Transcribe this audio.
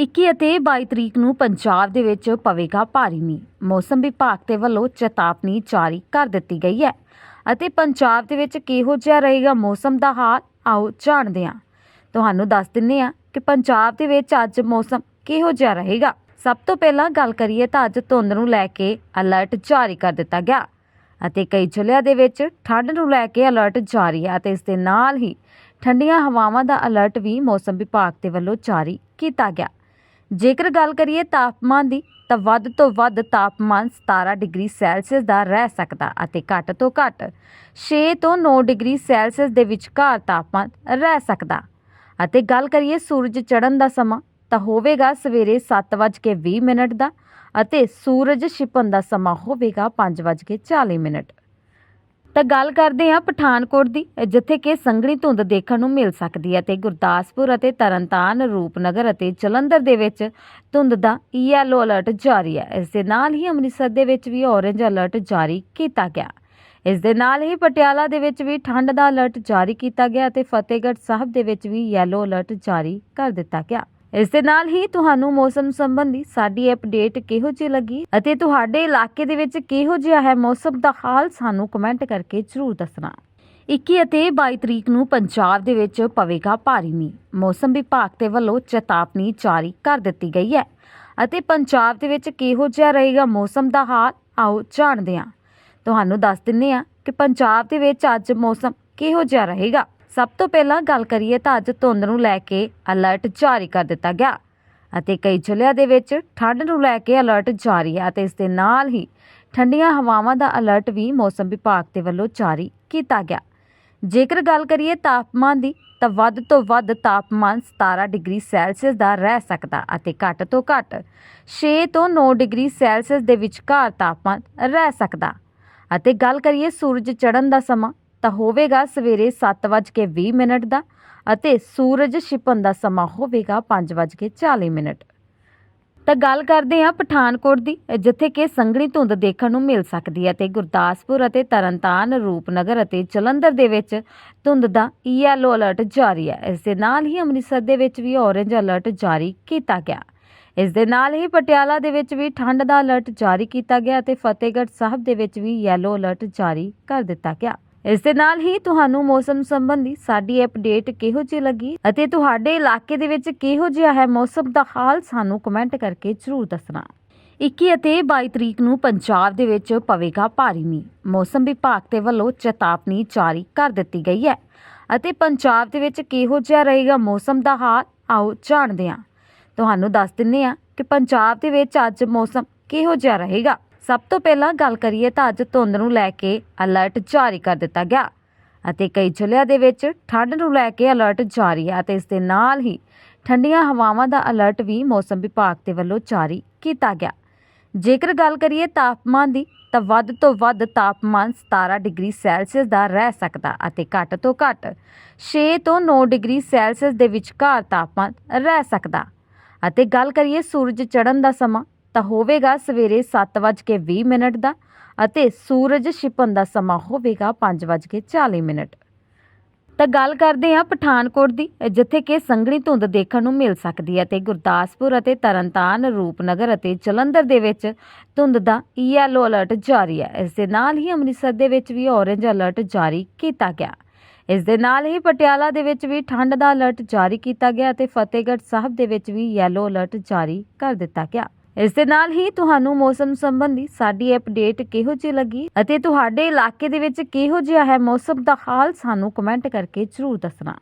21 ਅਤੇ 22 ਤਰੀਕ ਨੂੰ ਪੰਜਾਬ ਦੇ ਵਿੱਚ ਪਵੇਗਾ ਭਾਰੀ ਮੀਂਹ। ਮੌਸਮ ਵਿਭਾਗ ਦੇ ਵੱਲੋਂ ਚੇਤਾਵਨੀ ਜਾਰੀ ਕਰ ਦਿੱਤੀ ਗਈ ਹੈ ਅਤੇ ਪੰਜਾਬ ਦੇ ਵਿੱਚ ਕਿਹੋ ਜਿਹਾ ਰਹੇਗਾ ਮੌਸਮ ਦਾ ਹਾਲ, ਆਓ ਜਾਣਦੇ ਹਾਂ। ਤੁਹਾਨੂੰ ਦੱਸ ਦਿੰਨੇ ਆ ਕਿ ਪੰਜਾਬ ਦੇ ਵਿੱਚ ਅੱਜ ਮੌਸਮ ਕਿਹੋ ਜਿਹਾ ਰਹੇਗਾ। ਸਭ ਤੋਂ ਪਹਿਲਾਂ ਗੱਲ ਕਰੀਏ ਤਾਂ ਅੱਜ ਧੁੰਦ ਨੂੰ ਲੈ ਕੇ ਅਲਰਟ ਜਾਰੀ ਕਰ ਦਿੱਤਾ ਗਿਆ ਅਤੇ ਕਈ ਜ਼ਿਲ੍ਹਿਆਂ ਦੇ ਵਿੱਚ ਠੰਡ ਨੂੰ ਲੈ ਕੇ ਅਲਰਟ ਜਾਰੀ ਹੈ ਅਤੇ ਇਸ ਦੇ ਨਾਲ ਹੀ ਠੰਡੀਆਂ ਹਵਾਵਾਂ ਦਾ ਅਲਰਟ ਵੀ ਮੌਸਮ ਵਿਭਾਗ ਦੇ ਵੱਲੋਂ ਜਾਰੀ ਕੀਤਾ ਗਿਆ। ਜੇਕਰ ਗੱਲ ਕਰੀਏ ਤਾਪਮਾਨ ਦੀ, ਤਾਂ ਵੱਧ ਤੋਂ ਵੱਧ ਤਾਪਮਾਨ 17 ਡਿਗਰੀ ਸੈਲਸੀਅਸ ਦਾ ਰਹਿ ਸਕਦਾ ਅਤੇ ਘੱਟ ਤੋਂ ਘੱਟ 6 ਤੋਂ 9 ਡਿਗਰੀ ਸੈਲਸੀਅਸ ਦੇ ਵਿਚਕਾਰ ਤਾਪਮਾਨ ਰਹਿ ਸਕਦਾ। ਅਤੇ ਗੱਲ ਕਰੀਏ ਸੂਰਜ ਚੜ੍ਹਨ ਦਾ ਸਮਾਂ, ਤਾਂ ਹੋਵੇਗਾ ਸਵੇਰੇ 7:20 ਮਿੰਟ ਦਾ ਅਤੇ ਸੂਰਜ ਛਿਪਣ ਦਾ ਸਮਾਂ ਹੋਵੇਗਾ 5:40 ਮਿੰਟ। ਤਾਂ ਗੱਲ ਕਰਦੇ ਹਾਂ ਪਠਾਨਕੋਟ ਦੀ, ਜਿੱਥੇ ਕਿ ਸੰਘਣੀ ਧੁੰਦ ਦੇਖਣ ਨੂੰ ਮਿਲ ਸਕਦੀ ਹੈ ਤੇ ਗੁਰਦਾਸਪੁਰ ਅਤੇ ਤਰਨਤਾਰਨ, ਰੂਪਨਗਰ ਅਤੇ ਜਲੰਧਰ ਦੇ ਵਿੱਚ ਧੁੰਦ ਦਾ ਯੈਲੋ ਅਲਰਟ ਜਾਰੀ ਹੈ। ਇਸ ਦੇ ਨਾਲ ਹੀ ਅੰਮ੍ਰਿਤਸਰ ਦੇ ਵਿੱਚ ਵੀ ਔਰੇਂਜ ਅਲਰਟ ਜਾਰੀ ਕੀਤਾ ਗਿਆ। ਇਸ ਦੇ ਨਾਲ ਹੀ ਪਟਿਆਲਾ ਦੇ ਵਿੱਚ ਵੀ ਠੰਡ ਦਾ ਅਲਰਟ ਜਾਰੀ ਕੀਤਾ ਗਿਆ ਅਤੇ ਫਤਿਹਗੜ੍ਹ ਸਾਹਿਬ ਦੇ ਵਿੱਚ ਵੀ ਯੈਲੋ ਅਲਰਟ ਜਾਰੀ ਕਰ ਦਿੱਤਾ ਗਿਆ। ਇਸ ਦੇ ਨਾਲ ਹੀ ਤੁਹਾਨੂੰ ਮੌਸਮ ਸੰਬੰਧੀ ਸਾਡੀ ਅਪਡੇਟ ਕਿਹੋ ਜਿਹੀ ਲੱਗੀ ਅਤੇ ਤੁਹਾਡੇ ਇਲਾਕੇ ਦੇ ਵਿੱਚ ਕਿਹੋ ਜਿਹਾ ਹੈ ਮੌਸਮ ਦਾ ਹਾਲ ਸਾਨੂੰ ਕਮੈਂਟ ਕਰਕੇ ਜ਼ਰੂਰ ਦੱਸਣਾ। 21 ਅਤੇ 22 ਤਰੀਕ ਨੂੰ ਪੰਜਾਬ ਦੇ ਵਿੱਚ ਪਵੇਗਾ ਭਾਰੀ ਮੀਂਹ। ਮੌਸਮ ਵਿਭਾਗ ਦੇ ਵੱਲੋਂ ਚੇਤਾਵਨੀ ਜਾਰੀ ਕਰ ਦਿੱਤੀ ਗਈ ਹੈ ਅਤੇ ਪੰਜਾਬ ਦੇ ਵਿੱਚ ਕਿਹੋ ਜਿਹਾ ਰਹੇਗਾ ਮੌਸਮ ਦਾ ਹਾਲ, ਆਓ ਜਾਣਦੇ ਹਾਂ। ਤੁਹਾਨੂੰ ਦੱਸ ਦਿੰਨੇ ਆ ਕਿ ਪੰਜਾਬ ਦੇ ਵਿੱਚ ਅੱਜ ਮੌਸਮ ਕਿਹੋ ਜਿਹਾ ਰਹੇਗਾ। ਸਭ ਤੋਂ ਪਹਿਲਾਂ ਗੱਲ ਕਰੀਏ ਤਾਂ ਅੱਜ ਧੁੰਦ ਨੂੰ ਲੈ ਕੇ ਅਲਰਟ ਜਾਰੀ ਕਰ ਦਿੱਤਾ ਗਿਆ ਅਤੇ ਕਈ ਜ਼ਿਲ੍ਹਿਆਂ ਦੇ ਵਿੱਚ ਠੰਡ ਨੂੰ ਲੈ ਕੇ ਅਲਰਟ ਜਾਰੀ ਹੈ ਅਤੇ ਇਸ ਦੇ ਨਾਲ ਹੀ ਠੰਡੀਆਂ ਹਵਾਵਾਂ ਦਾ ਅਲਰਟ ਵੀ ਮੌਸਮ ਵਿਭਾਗ ਦੇ ਵੱਲੋਂ ਜਾਰੀ ਕੀਤਾ ਗਿਆ। ਜੇਕਰ ਗੱਲ ਕਰੀਏ ਤਾਪਮਾਨ ਦੀ, ਤਾਂ ਵੱਧ ਤੋਂ ਵੱਧ ਤਾਪਮਾਨ 17 ਡਿਗਰੀ ਸੈਲਸੀਅਸ ਦਾ ਰਹਿ ਸਕਦਾ ਅਤੇ ਘੱਟ ਤੋਂ ਘੱਟ 6 ਤੋਂ 9 ਡਿਗਰੀ ਸੈਲਸੀਅਸ ਦੇ ਵਿਚਕਾਰ ਤਾਪਮਾਨ ਰਹਿ ਸਕਦਾ। ਅਤੇ ਗੱਲ ਕਰੀਏ ਸੂਰਜ ਚੜ੍ਹਨ ਦਾ ਸਮਾਂ ਤਾਂ ਹੋਵੇਗਾ ਸਵੇਰੇ 7:20 ਮਿੰਟ ਦਾ ਅਤੇ ਸੂਰਜ ਛਿਪਣ ਦਾ ਸਮਾਂ ਹੋਵੇਗਾ 5:40 ਮਿੰਟ। ਤਾਂ ਗੱਲ ਕਰਦੇ ਹਾਂ ਪਠਾਨਕੋਟ ਦੀ, ਜਿੱਥੇ ਕਿ ਸੰਘਣੀ ਧੁੰਦ ਦੇਖਣ ਨੂੰ ਮਿਲ ਸਕਦੀ ਹੈ ਤੇ ਗੁਰਦਾਸਪੁਰ ਅਤੇ ਤਰਨਤਾਰਨ, ਰੂਪਨਗਰ ਅਤੇ ਜਲੰਧਰ ਦੇ ਵਿੱਚ ਧੁੰਦ ਦਾ ਯੈਲੋ ਅਲਰਟ ਜਾਰੀ ਹੈ। ਇਸ ਦੇ ਨਾਲ ਹੀ ਅੰਮ੍ਰਿਤਸਰ ਦੇ ਵਿੱਚ ਵੀ ਔਰੇਂਜ ਅਲਰਟ ਜਾਰੀ ਕੀਤਾ ਗਿਆ। ਇਸ ਦੇ ਨਾਲ ਹੀ ਪਟਿਆਲਾ ਦੇ ਵਿੱਚ ਵੀ ਠੰਡ ਦਾ ਅਲਰਟ ਜਾਰੀ ਕੀਤਾ ਗਿਆ ਅਤੇ ਫਤਿਹਗੜ੍ਹ ਸਾਹਿਬ ਦੇ ਵਿੱਚ ਵੀ ਯੈਲੋ ਅਲਰਟ ਜਾਰੀ ਕਰ ਦਿੱਤਾ ਗਿਆ। ਇਸ ਦੇ ਨਾਲ ਹੀ ਤੁਹਾਨੂੰ ਮੌਸਮ ਸੰਬੰਧੀ ਸਾਡੀ ਅਪਡੇਟ ਕਿਹੋ ਜਿਹੀ ਲੱਗੀ ਅਤੇ ਤੁਹਾਡੇ ਇਲਾਕੇ ਦੇ ਵਿੱਚ ਕਿਹੋ ਜਿਹਾ ਹੈ ਮੌਸਮ ਦਾ ਹਾਲ ਸਾਨੂੰ ਕਮੈਂਟ ਕਰਕੇ ਜ਼ਰੂਰ ਦੱਸਣਾ। 21 ਅਤੇ 22 ਤਰੀਕ ਨੂੰ ਪੰਜਾਬ ਦੇ ਵਿੱਚ ਪਵੇਗਾ ਭਾਰੀ ਮੀਂਹ। ਮੌਸਮ ਵਿਭਾਗ ਦੇ ਵੱਲੋਂ ਚੇਤਾਵਨੀ ਜਾਰੀ ਕਰ ਦਿੱਤੀ ਗਈ ਹੈ ਅਤੇ ਪੰਜਾਬ ਦੇ ਵਿੱਚ ਕਿਹੋ ਜਿਹਾ ਰਹੇਗਾ ਮੌਸਮ ਦਾ ਹਾਲ, ਆਓ ਜਾਣਦੇ ਹਾਂ। ਤੁਹਾਨੂੰ ਦੱਸ ਦਿੰਨੇ ਆ ਕਿ ਪੰਜਾਬ ਦੇ ਵਿੱਚ ਅੱਜ ਮੌਸਮ ਕਿਹੋ ਜਿਹਾ ਰਹੇਗਾ। ਸਭ ਤੋਂ ਪਹਿਲਾਂ ਗੱਲ ਕਰੀਏ ਤਾਂ ਅੱਜ ਧੁੰਦ ਨੂੰ ਲੈ ਕੇ ਅਲਰਟ ਜਾਰੀ ਕਰ ਦਿੱਤਾ ਗਿਆ ਅਤੇ ਕਈ ਜ਼ਿਲ੍ਹਿਆਂ ਦੇ ਵਿੱਚ ਠੰਡ ਨੂੰ ਲੈ ਕੇ ਅਲਰਟ ਜਾਰੀ ਹੈ ਅਤੇ ਇਸ ਦੇ ਨਾਲ ਹੀ ਠੰਡੀਆਂ ਹਵਾਵਾਂ ਦਾ ਅਲਰਟ ਵੀ ਮੌਸਮ ਵਿਭਾਗ ਦੇ ਵੱਲੋਂ ਜਾਰੀ ਕੀਤਾ ਗਿਆ। ਜੇਕਰ ਗੱਲ ਕਰੀਏ ਤਾਪਮਾਨ ਦੀ, ਤਾਂ ਵੱਧ ਤੋਂ ਵੱਧ ਤਾਪਮਾਨ 17 ਡਿਗਰੀ ਸੈਲਸੀਅਸ ਦਾ ਰਹਿ ਸਕਦਾ ਅਤੇ ਘੱਟ ਤੋਂ ਘੱਟ 6 ਤੋਂ 9 ਡਿਗਰੀ ਸੈਲਸੀਅਸ ਦੇ ਵਿਚਕਾਰ ਤਾਪਮਾਨ ਰਹਿ ਸਕਦਾ। ਅਤੇ ਗੱਲ ਕਰੀਏ ਸੂਰਜ ਚੜ੍ਹਨ ਦਾ ਸਮਾਂ ਤਾਂ ਹੋਵੇਗਾ ਸਵੇਰੇ 7:20 ਮਿੰਟ ਦਾ ਅਤੇ ਸੂਰਜ ਛਿਪਣ ਦਾ ਸਮਾਂ ਹੋਵੇਗਾ 5:40 ਮਿੰਟ। ਤਾਂ ਗੱਲ ਕਰਦੇ ਹਾਂ ਪਠਾਨਕੋਟ ਦੀ, ਜਿੱਥੇ ਕਿ ਸੰਘਣੀ ਧੁੰਦ ਦੇਖਣ ਨੂੰ ਮਿਲ ਸਕਦੀ ਹੈ ਤੇ ਗੁਰਦਾਸਪੁਰ ਅਤੇ ਤਰਨਤਾਰਨ, ਰੂਪਨਗਰ ਅਤੇ ਜਲੰਧਰ ਦੇ ਵਿੱਚ ਧੁੰਦ ਦਾ ਯੈਲੋ ਅਲਰਟ ਜਾਰੀ ਹੈ। ਇਸ ਦੇ ਨਾਲ ਹੀ ਅੰਮ੍ਰਿਤਸਰ ਦੇ ਵਿੱਚ ਵੀ ਔਰੇਂਜ ਅਲਰਟ ਜਾਰੀ ਕੀਤਾ ਗਿਆ। ਇਸ ਦੇ ਨਾਲ ਹੀ ਪਟਿਆਲਾ ਦੇ ਵਿੱਚ ਵੀ ਠੰਡ ਦਾ ਅਲਰਟ ਜਾਰੀ ਕੀਤਾ ਗਿਆ ਅਤੇ ਫਤਿਹਗੜ੍ਹ ਸਾਹਿਬ ਦੇ ਵਿੱਚ ਵੀ ਯੈਲੋ ਅਲਰਟ ਜਾਰੀ ਕਰ ਦਿੱਤਾ ਗਿਆ। ਇਸ ਦੇ ਨਾਲ ਹੀ ਤੁਹਾਨੂੰ ਮੌਸਮ ਸੰਬੰਧੀ ਸਾਡੀ ਅਪਡੇਟ ਕਿਹੋ ਜਿਹੀ ਲੱਗੀ ਅਤੇ ਤੁਹਾਡੇ ਇਲਾਕੇ ਦੇ ਵਿੱਚ ਕਿਹੋ ਜਿਹਾ ਹੈ ਮੌਸਮ ਦਾ ਹਾਲ ਸਾਨੂੰ ਕਮੈਂਟ ਕਰਕੇ ਜ਼ਰੂਰ ਦੱਸਣਾ।